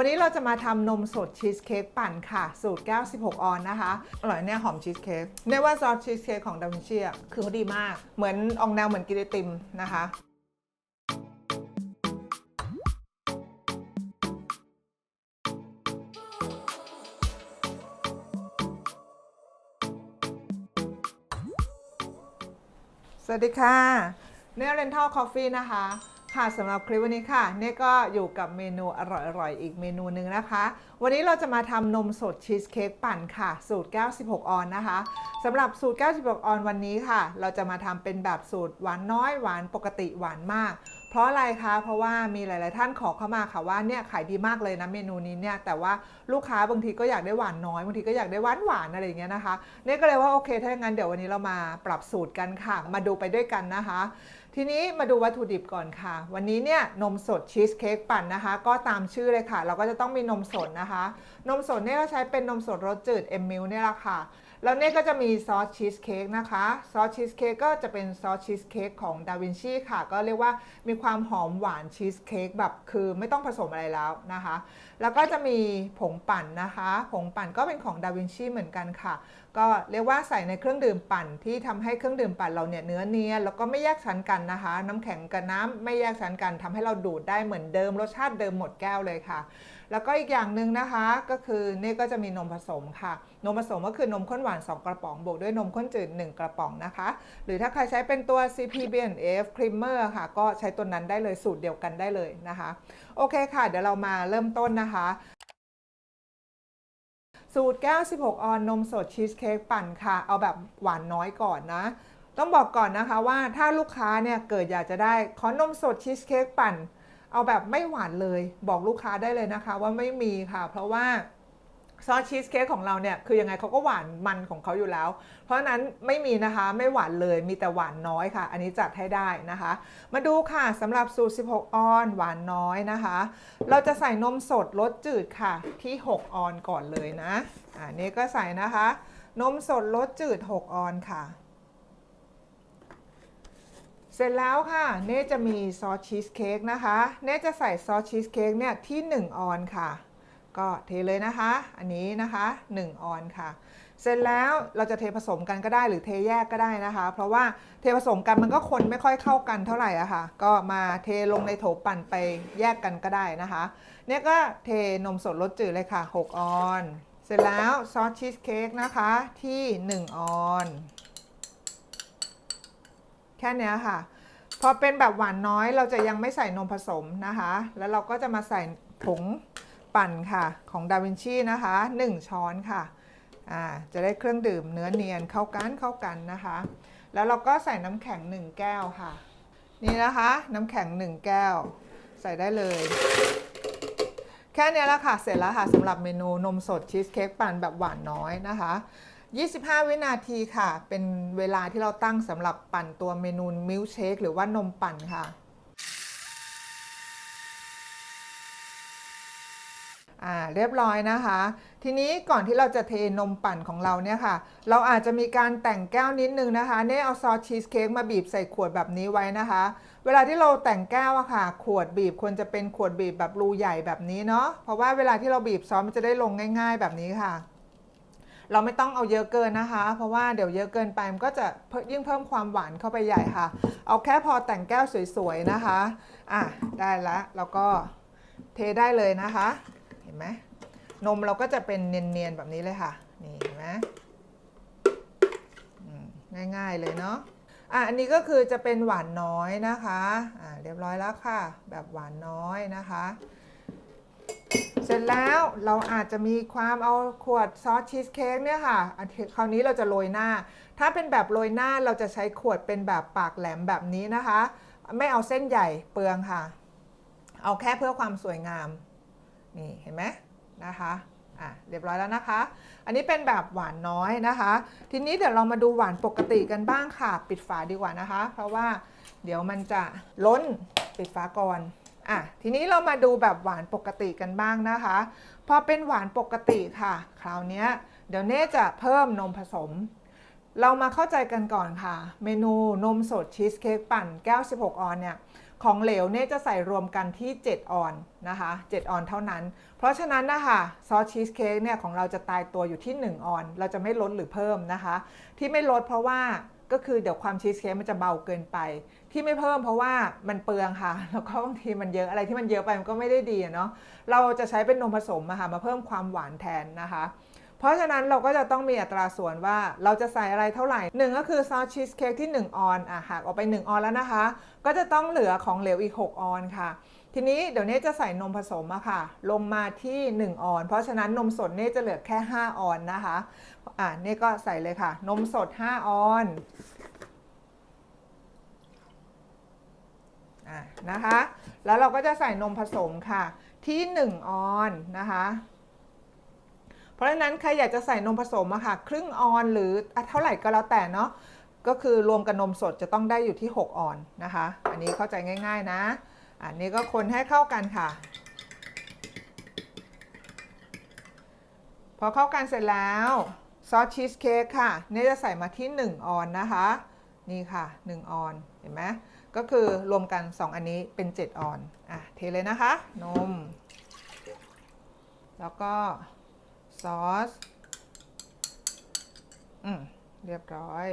วันนี้เราจะมาทำนมสดชีสเค้กปั่นค่ะ สูตร 96 ออนนะคะ อร่อยเนี่ยหอมชีสเค้กเรียว่าซอสชีสเค้กของดาวินชีอะคือเขาดีมาก เหมือนออกแนวเหมือนกินไอติมนะคะสวัสดีค่ะเนื้อเรนทัลคอฟฟี่นะคะ ค่ะสำหรับคลิปวันนี้ค่ะเนี่ก็อยู่กับเมนูอร่อยๆ อีกเมนูหนึ่งนะคะ วันนี้เราจะมาทำนมสดชีสเค้กปั่นค่ะ สูตร 96 ออนนะคะสำหรับสูตร 96 ออนวันนี้ค่ะ เราจะมาทำเป็นแบบสูตรหวานน้อยหวานปกติหวานมาก เพราะอะไรคะ เพราะว่ามีหลาย ๆ ท่านขอเข้ามาค่ะว่าเนี่ยขายดีมากเลยนะเมนูนี้เนี่ยแต่ว่าลูกค้าบางทีก็อยากได้หวานน้อยบางทีก็อยากได้หวานหวานอะไรอย่างเงี้ยนะคะเนี่ยก็เลยว่าโอเคถ้าอย่างนั้นเดี๋ยววันนี้เรามาปรับสูตรกันค่ะ มาดูไปด้วยกันนะคะ ทีนี้มาดูวัตถุดิบก่อนค่ะ วันนี้เนี่ยนมสดชีสเค้กปั่นนะคะ ก็ตามชื่อเลยค่ะ เราก็จะต้องมีนมสดนะคะ นมสดเนี่ยเราใช้เป็นนมสดรสจืดเอ็มมิลเนี่ยแหละค่ะ แล้วเนี่ยก็จะมีซอสชีสเค้กนะคะซอสชีสเค้กก็จะเป็นซอสชีสเค้กของดาวินชีค่ะ ก็เรียกว่ามีความหอมหวานชีสเค้กแบบคือไม่ต้องผสมอะไรแล้วนะคะ แล้วก็จะมีผงปั่นนะคะ ผงปั่นก็เป็นของดาวินชีเหมือนกันค่ะ ก็เรียกว่าใส่ในเครื่องดื่มปั่นที่ทำให้เครื่องดื่มปั่นเราเนี่ยเนื้อเนียนแล้วก็ไม่แยกชั้นกันนะคะ น้ำแข็งกับน้ำไม่แยกชั้นกันทำให้เราดูดได้เหมือนเดิมรสชาติเดิมหมดแก้วเลยค่ะ แล้วก็อีกอย่างหนึ่งนะคะก็คือนี่ก็จะมีนมผสมค่ะ นมผสมก็คือนมข้นหวาน 2 กระป๋อง บวกด้วยนมข้นจืด 1 กระป๋องนะคะ หรือถ้าใครใช้เป็นตัว CP BNF Creamer ค่ะ ก็ใช้ตัวนั้นได้เลยสูตรเดียวกันได้เลยนะคะ โอเคค่ะ เดี๋ยวเรามาเริ่มต้นนะคะสูตร96ออน นมสดชีสเค้กปั่นค่ะ เอาแบบหวานน้อยก่อนนะ ต้องบอกก่อนนะคะว่าถ้าลูกค้าเนี่ยเกิดอยากจะได้ขอนมสดชีสเค้กปั่น เอาแบบไม่หวานเลย บอกลูกค้าได้เลยนะคะว่าไม่มีค่ะ เพราะว่าซอสชีสเค้กของเราเนี่ยคือยังไงเขาก็หวานมันของเขาอยู่แล้ว เพราะนั้นไม่มีนะคะไม่หวานเลยมีแต่หวานน้อยค่ะ อันนี้จัดให้ได้นะคะ มาดูค่ะสำหรับสูตร 16 ออนหวานน้อยนะคะ เราจะใส่นมสดรสจืดค่ะที่ 6 ออนก่อนเลยนะอ่านี่ก็ใส่นะคะ นมสดรสจืด 6 ออนค่ะ เสร็จแล้วค่ะ เน่จะมีซอสชีสเค้กนะคะ เน่จะใส่ซอสชีสเค้กเนี่ยที่ 1 ออนค่ะ ก็เทเลยนะคะ อันนี้นะคะ 1 ออนค่ะ เสร็จแล้วเราจะเทผสมกันก็ได้หรือเทแยกก็ได้นะคะ เพราะว่าเทผสมกันมันก็คนไม่ค่อยเข้ากันเท่าไหร่อะค่ะ ก็มาเทลงในโถปั่นไปแยกกันก็ได้นะคะ เนี่ยก็เทนมสดรสจืดเลยค่ะ 6 ออน เสร็จแล้วซอสชีสเค้กนะคะที่ 1 ออน แค่นี้ค่ะ พอเป็นแบบหวานน้อยเราจะยังไม่ใส่นมผสมนะคะ แล้วเราก็จะมาใส่ผงปั่นค่ะของดาวินชีนะคะ 1 ช้อนค่ะอ่าจะได้เครื่องดื่มเนื้อเนียนเข้ากันเข้ากันนะคะ แล้วเราก็ใส่น้ำแข็ง 1 แก้วค่ะ นี่นะคะ น้ำแข็ง 1 แก้ว ใส่ได้เลย แค่นี้แล้วค่ะเสร็จแล้วค่ะสำหรับเมนูนมสดชีสเค้กปั่นแบบหวานน้อยนะคะ 25 วินาทีค่ะ เป็นเวลาที่เราตั้งสำหรับปั่นตัวเมนูมิลค์เชคหรือว่านมปั่นค่ะอ่าเรียบร้อยนะคะ ทีนี้ก่อนที่เราจะเทนมปั่นของเราเนี่ยค่ะ เราอาจจะมีการแต่งแก้วนิดนึงนะคะเนี่ยเอาซอสชีสเค้กมาบีบใส่ขวดแบบนี้ไว้นะคะ เวลาที่เราแต่งแก้วอะค่ะ ขวดบีบควรจะเป็นขวดบีบแบบรูใหญ่แบบนี้เนาะเพราะว่าเวลาที่เราบีบซอสมันจะได้ลงง่าย ๆ แบบนี้ค่ะ เราไม่ต้องเอาเยอะเกินนะคะ เพราะว่าเดี๋ยวเยอะเกินไปมันก็จะยิ่งเพิ่มความหวานเข้าไปใหญ่ค่ะ เอาแค่พอแต่งแก้วสวยๆนะคะอะได้แล้วแล้วก็เทได้เลยนะคะ เห็นไหมนมเราก็จะเป็นเนียนๆแบบนี้เลยค่ะนี่เห็นไหมอืมง่ายๆเลยเนาะอะอันนี้ก็คือจะเป็นหวานน้อยนะคะอ่าเรียบร้อยแล้วค่ะ แบบหวานน้อยนะคะ เสร็จแล้วเราอาจจะมีความเอาขวดซอสชีสเค้กเนี่ยค่ะคราวนี้เราจะโรยหน้า ถ้าเป็นแบบโรยหน้าเราจะใช้ขวดเป็นแบบปากแหลมแบบนี้นะคะ ไม่เอาเส้นใหญ่เปลืองค่ะ เอาแค่เพื่อความสวยงาม นี่เห็นไหมนะคะอะเรียบร้อยแล้วนะคะ อันนี้เป็นแบบหวานน้อยนะคะ ทีนี้เดี๋ยวเรามาดูหวานปกติกันบ้างค่ะ ปิดฝาดีกว่านะคะ เพราะว่าเดี๋ยวมันจะล้นปิดฝาก่อน อะทีนี้เรามาดูแบบหวานปกติกันบ้างนะคะ พอเป็นหวานปกติค่ะ คราวนี้เดี๋ยวเน่จะเพิ่มนมผสม เรามาเข้าใจกันก่อนค่ะ เมนูนมสดชีสเค้กปั่นแก้ว 16 ออนเนี่ยของเหลวเนี่ยจะใส่รวมกันที่ 7 ออนนะคะ 7 ออนเท่านั้น เพราะฉะนั้นนะคะซอสชีสเค้กเนี่ยของเราจะตายตัวอยู่ที่ 1 ออน เราจะไม่ลดหรือเพิ่มนะคะ ที่ไม่ลดเพราะว่าก็คือเดี๋ยวความชีสเค้กมันจะเบาเกินไป ที่ไม่เพิ่มเพราะว่ามันเปลืองค่ะ แล้วก็บางทีมันเยอะอะไรที่มันเยอะไปมันก็ไม่ได้ดีเนาะเราจะใช้เป็นนมผสมอะค่ะมาเพิ่มความหวานแทนนะคะ เพราะฉะนั้นเราก็จะต้องมีอัตราส่วนว่าเราจะใส่อะไรเท่าไหร่หนึ่งก็คือซอสชีสเค้กที่ 1 ออนอะหักออกไป 1 ออนแล้วนะคะ ก็จะต้องเหลือของเหลวอีก 6 ออนค่ะทีนี้เดี๋ยวเนี้จะใส่นมผสมอะค่ะ ลงมาที่ 1 ออน เพราะฉะนั้นนมสดเนี่จะเหลือแค่ 5 ออนนะคะ อะนี่ก็ใส่เลยค่ะ นมสด 5 ออน อะนะคะ แล้วเราก็จะใส่นมผสมค่ะ ที่ 1 ออนนะคะ เพราะฉะนั้นใครอยากจะใส่นมผสมอะค่ะ ครึ่งออนหรืออเท่าไหร่ก็แล้วแต่เนาะก็คือรวมกับนมสดจะต้องได้อยู่ที่ 6 ออนนะคะ อันนี้เข้าใจง่ายๆนะ อันนี้ก็คนให้เข้ากันค่ะ พอเข้ากันเสร็จแล้วซอสชีสเค้กค่ะนี่จะใส่มาที่ 1 ออนนะคะ นี่ค่ะ 1 ออน เห็นไหม ก็คือรวมกัน 2 อันนี้เป็น 7 ออน อะ เทเลยนะคะ นม แล้วก็ซอส อืม เรียบร้อย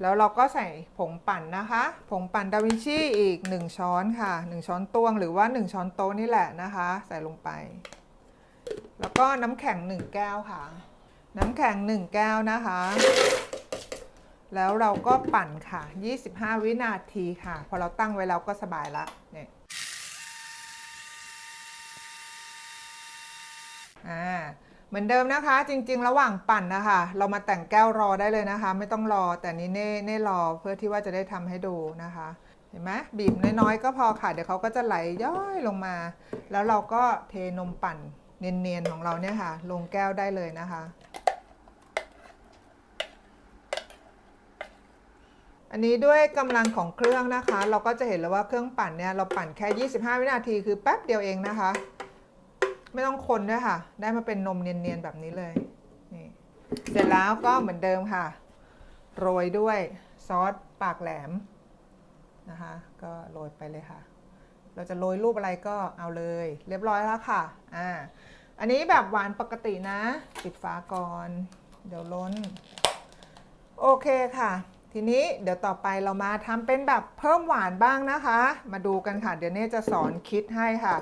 แล้วเราก็ใส่ผงปั่นนะคะ ผงปั่นดาวินชีอีก 1 ช้อนค่ะ 1 ช้อนตวงหรือว่า 1 ช้อนโต๊ะนี่แหละนะคะ ใส่ลงไป แล้วก็น้ำแข็ง 1 แก้วค่ะ น้ำแข็ง 1 แก้วนะคะ แล้วเราก็ปั่นค่ะ 25 วินาทีค่ะ พอเราตั้งไว้แล้วก็สบายละเนี่ยอ่าเหมือนเดิมนะคะ จริง ๆ ระหว่างปั่นนะคะ เรามาแต่งแก้วรอได้เลยนะคะ ไม่ต้องรอแต่นี้เน่เน่รอเพื่อที่ว่าจะได้ทำให้ดูนะคะ เห็นไหมบีบน้อยๆก็พอค่ะ เดี๋ยวเขาก็จะไหลย้อยลงมา แล้วเราก็เทนมปั่นเนียนๆของเราเนี่ยค่ะ ลงแก้วได้เลยนะคะ อันนี้ด้วยกำลังของเครื่องนะคะ เราก็จะเห็นแล้วว่าเครื่องปั่นเนี่ยเราปั่นแค่ 25 วินาทีคือแป๊บเดียวเองนะคะ ไม่ต้องคนด้วยค่ะ ได้มาเป็นนมเนียนๆแบบนี้เลยนี่เสร็จแล้วก็เหมือนเดิมค่ะ โรยด้วยซอสปากแหลมนะคะ ก็โรยไปเลยค่ะ เราจะโรยรูปอะไรก็เอาเลย เรียบร้อยแล้วค่ะอ่าอันนี้แบบหวานปกตินะ ปิดฝาก่อน เดี๋ยวล้น โอเคค่ะ ทีนี้เดี๋ยวต่อไปเรามาทำเป็นแบบเพิ่มหวานบ้างนะคะ มาดูกันค่ะ เดี๋ยวเน่จะสอนคิดให้ค่ะ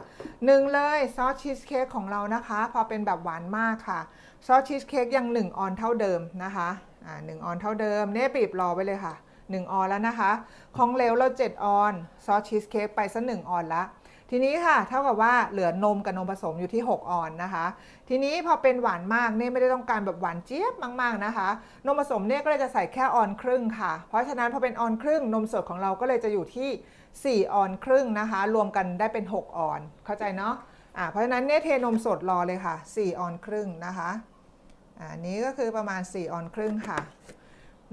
หนึ่งเลยซอสชีสเค้กของเรานะคะ พอเป็นแบบหวานมากค่ะซอสชีสเค้กยัง1ออนเท่าเดิมนะคะอ่าหนึ่งออนเท่าเดิมเน่บีบรอไว้เลยค่ะ 1 ออนแล้วนะคะ ของเหลวเรา 7 ออนซอสชีสเค้กไปสักหนึ่งออนละ ทีนี้ค่ะเท่ากับว่าเหลือนมกับนมผสมอยู่ที่ 6 ออนนะคะ ทีนี้พอเป็นหวานมากเนี่ยไม่ได้ต้องการแบบหวานเจี๊ยบมากๆนะคะ นมผสมเนี่ยก็เลยจะใส่แค่ออนครึ่งค่ะ เพราะฉะนั้นพอเป็นออนครึ่งนมสดของเราก็เลยจะอยู่ที่ 4 ออนครึ่งนะคะ รวมกันได้เป็น 6 ออน เข้าใจเนาะเพราะฉะนั้นเนี่ยเทนมสดรอเลยค่ะ 4 ออนครึ่งนะคะอ่านี้ก็คือประมาณ 4 ออนครึ่งค่ะ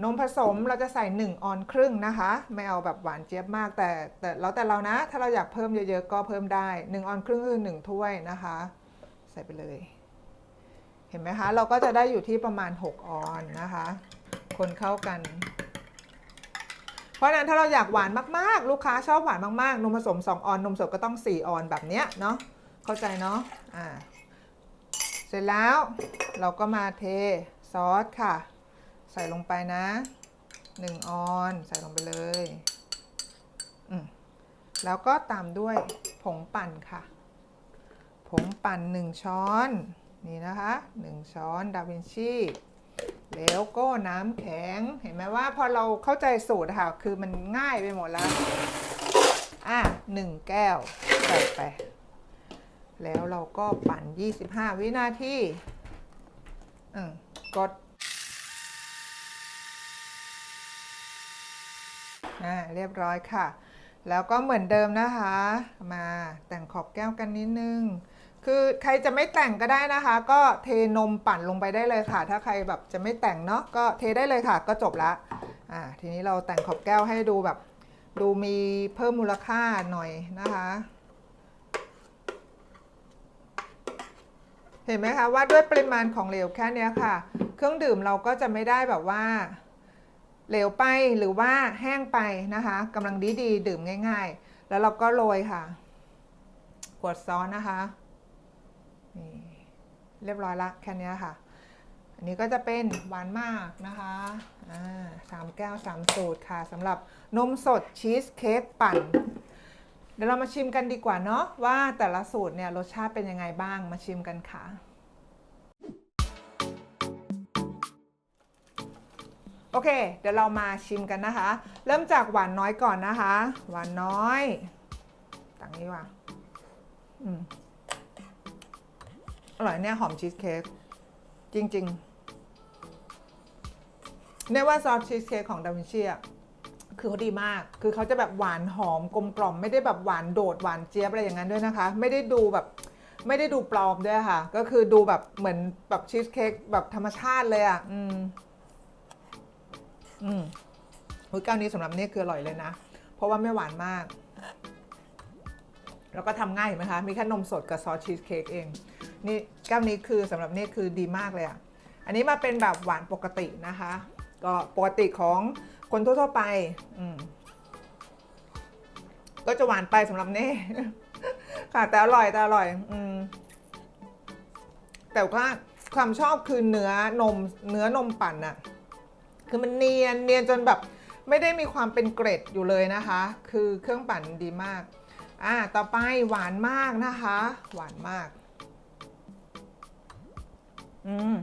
นมผสมเราจะใส่ 1 ออนครึ่งนะคะ ไม่เอาแบบหวานเจี๊ยบมากแต่แต่แล้วแต่เรานะ ถ้าเราอยากเพิ่มเยอะๆ ก็เพิ่มได้ 1 ออนครึ่งคือ1ถ้วยนะคะ ใส่ไปเลย เห็นไหมคะ เราก็จะได้อยู่ที่ประมาณ 6 ออนนะคะ คนเข้ากัน เพราะนั้นถ้าเราอยากหวานมากๆ ลูกค้าชอบหวานมากๆ นมผสม 2 ออนนมสดก็ต้อง 4 ออนแบบเนี้ยเนาะเข้าใจเนาะอ่าเสร็จแล้วเราก็มาเทซอสค่ะ ใส่ลงไปนะ1ออนใส่ลงไปเลยแล้วก็ตามด้วยผงปั่นค่ะ ผงปั่น1ช้อน นี่นะคะ1ช้อนดาวินชีแล้วก็น้ำแข็ง เห็นไหมว่าพอเราเข้าใจสูตรค่ะ คือมันง่ายไปหมดแล้ว อะหนึ่งแก้วใส่ไป แล้วเราก็ปั่น 25 วินาที อืมกด อ่าเรียบร้อยค่ะ แล้วก็เหมือนเดิมนะคะ มาแต่งขอบแก้วกันนิดนึง คือใครจะไม่แต่งก็ได้นะคะ ก็เทนมปั่นลงไปได้เลยค่ะ ถ้าใครแบบจะไม่แต่งเนาะก็เทได้เลยค่ะ ก็จบละอ่าทีนี้เราแต่งขอบแก้วให้ดูแบบดูมีเพิ่มมูลค่าหน่อยนะคะ เห็นไหมคะว่าด้วยปริมาณของเหลวแค่นี้ค่ะ เครื่องดื่มเราก็จะไม่ได้แบบว่า เหลวไปหรือว่าแห้งไปนะคะกำลังดีดีดื่มง่าย ๆ แล้วเราก็โรยค่ะ ขวดซอสนะคะนี่เรียบร้อยละแค่นี้ค่ะ อันนี้ก็จะเป็นหวานมากนะคะอ่าสามแก้วสามสูตรค่ะสำหรับนมสดชีสเค้กปั่น เดี๋ยวเรามาชิมกันดีกว่าเนาะว่าแต่ละสูตรเนี่ยรสชาติเป็นยังไงบ้างมาชิมกันค่ะ โอเค เดี๋ยวเรามาชิมกันนะคะ เริ่มจากหวานน้อยก่อนนะคะ หวานน้อยตังนี้ว่ะอืมอร่อยเนี่ยหอมชีสเค้กจริงๆเนี่ยว่าซอสชีสเค้กของดาวินชีอะคือเขาดีมาก คือเขาจะแบบหวานหอมกลมกล่อม ไม่ได้แบบหวานโดดหวานเจี๊ยบอะไรอย่างนั้นด้วยนะคะ ไม่ได้ดูแบบไม่ได้ดูปลอมด้วยค่ะ ก็คือดูแบบเหมือนแบบชีสเค้กแบบธรรมชาติเลยอะ อืม อืมหุยแก้วนี้สำหรับเนี่ยคืออร่อยเลยนะ เพราะว่าไม่หวานมาก แล้วก็ทำง่ายเห็นไหมคะ มีแค่นมสดกับซอสชีสเค้กเอง นี่แก้วนี้คือสำหรับเนี่ยคือดีมากเลยอะ่ะ อันนี้มาเป็นแบบหวานปกตินะคะ ก็ปกติของคนทั่วๆไป อืมก็จะหวานไปสำหรับเน่ค่ะแต่อร่อยแต่อร่อย อืมแต่ว่าความชอบคือเนื้อนมเนื้อนมปั่นอะ คือมันเนียนเนียนจนแบบไม่ได้มีความเป็นเกร็ดอยู่เลยนะคะ คือเครื่องปั่นดีมาก อ่า ต่อไปหวานมากนะคะ หวานมาก อืม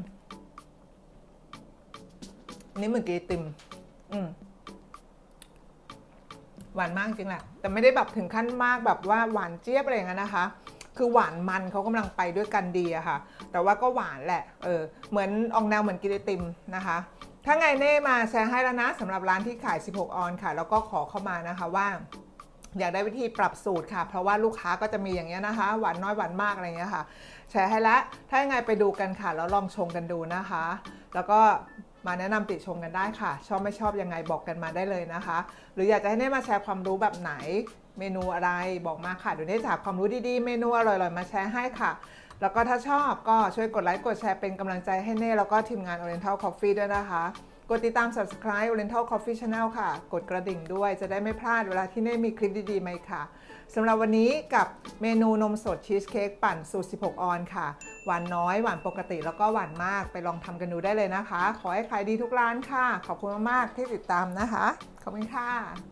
นี่เหมือนกีติม อืม หวานมากจริงแหละ แต่ไม่ได้แบบถึงขั้นมากแบบว่าหวานเจี๊ยบอะไรอย่างนั้นนะคะ คือหวานมันเขากำลังไปด้วยกันดีอะค่ะ แต่ว่าก็หวานแหละ เออ เหมือนออกแนวเหมือนกินไอติมนะคะ ถ้าไงเน่มาแชร์ให้แล้วนะสำหรับร้านที่ขาย 16 ออนค่ะ แล้วก็ขอเข้ามานะคะว่าอยากได้วิธีปรับสูตรค่ะ เพราะว่าลูกค้าก็จะมีอย่างเงี้ยนะคะ หวานน้อยหวานมากอะไรเงี้ยค่ะ แชร์ให้แล้วถ้ายังไงไปดูกันค่ะ แล้วลองชงกันดูนะคะ แล้วก็มาแนะนำติชมกันได้ค่ะ ชอบไม่ชอบยังไงบอกกันมาได้เลยนะคะ หรืออยากจะให้เน่มาแชร์ความรู้แบบไหน เมนูอะไรบอกมาค่ะเดี๋ยวเน่จะหาความรู้ดีๆ เมนูอร่อยๆมาแชร์ให้ค่ะ แล้วก็ถ้าชอบก็ช่วยกดไลค์กดแชร์เป็นกำลังใจให้เน่แล้วก็ทีมงาน Oriental Coffee ด้วยนะคะ กดติดตาม subscribe Oriental Coffee Channel ค่ะ กดกระดิ่งด้วยจะได้ไม่พลาดเวลาที่เน่มีคลิปดีๆมาอีกค่ะสำหรับวันนี้กับเมนูนมสดชีสเค้กปั่นสูตร 16 ออนค่ะ หวานน้อย หวานปกติแล้วก็หวานมากไปลองทำกันดูได้เลยนะคะ ขอให้ขายดีทุกร้านค่ะ ขอบคุณมากๆที่ติดตามนะคะ ขอบคุณค่ะ